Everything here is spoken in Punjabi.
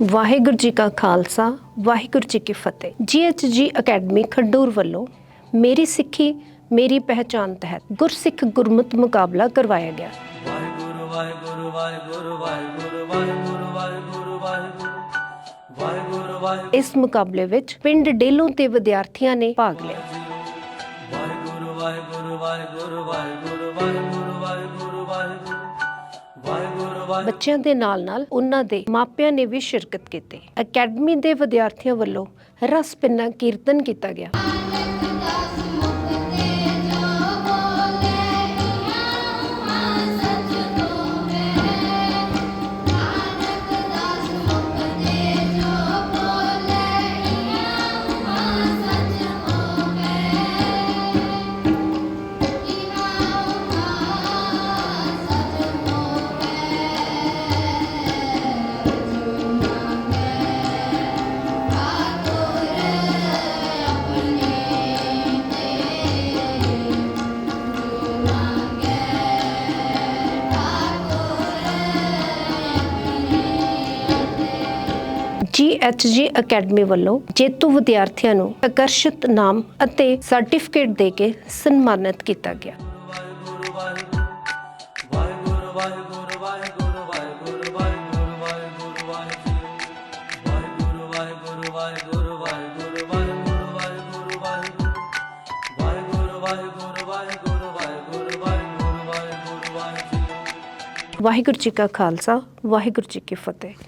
ਵਾਹਿਗੁਰੂ ਜੀ ਕਾ ਖਾਲਸਾ ਵਾਹਿਗੁਰੂ ਜੀ ਕੀ ਫਤਿਹ ਜੀਐਚਜੀ ਅਕੈਡਮੀ ਖਡੂਰ ਵੱਲੋਂ ਮੇਰੀ ਸਿੱਖੀ ਮੇਰੀ ਪਹਿਚਾਨ ਤਹਿਤ ਗੁਰਸਿੱਖ ਗੁਰਮਤ ਮੁਕਾਬਲਾ ਕਰਵਾਇਆ ਗਿਆ ਵਾਹਿਗੁਰੂ ਵਾਹਿਗੁਰੂ ਵਾਹਿਗੁਰੂ ਵਾਹਿਗੁਰੂ ਵਾਹਿਗੁਰੂ ਵਾਹਿਗੁਰੂ ਵਾਹਿਗੁਰੂ ਵਾਹਿਗੁਰੂ ਵਾਹਿਗੁਰੂ ਇਸ ਮੁਕਾਬਲੇ ਵਿੱਚ ਪਿੰਡ ਡੇਲੋਂ ਦੇ ਵਿਦਿਆਰਥੀਆਂ ਨੇ ਭਾਗ ਲਿਆ ਵਾਹਿਗੁਰੂ ਵਾਹਿਗੁਰੂ ਵਾਹਿਗੁਰੂ ਵਾਹਿਗੁਰੂ ਵਾਹਿਗੁਰੂ ਵਾਹਿਗੁਰੂ ਵਾਹਿਗੁਰੂ ਬੱਚਿਆਂ ਦੇ ਨਾਲ-ਨਾਲ ਉਹਨਾਂ ਦੇ ਮਾਪਿਆਂ ਨੇ ਵੀ ਸ਼ਿਰਕਤ ਕੀਤੀ। ਅਕੈਡਮੀ ਦੇ ਵਿਦਿਆਰਥੀਆਂ ਵੱਲੋਂ ਰਸ ਪਿੰਨਾ ਕੀਰਤਨ ਕੀਤਾ ਗਿਆ। ਜੀਐਚਜੀ ਅਕੈਡਮੀ ਵੱਲੋਂ ਜੇਤੂ ਵਿਦਿਆਰਥੀਆਂ ਨੂੰ ਆਕਰਸ਼ਿਤ ਨਾਮ ਅਤੇ ਸਰਟੀਫਿਕੇਟ ਦੇ ਕੇ ਸਨਮਾਨਿਤ ਕੀਤਾ ਗਿਆ। ਵਾਹਿਗੁਰੂ ਜੀ ਕਾ ਖਾਲਸਾ, ਵਾਹਿਗੁਰੂ ਜੀ ਕੀ ਫਤਿਹ।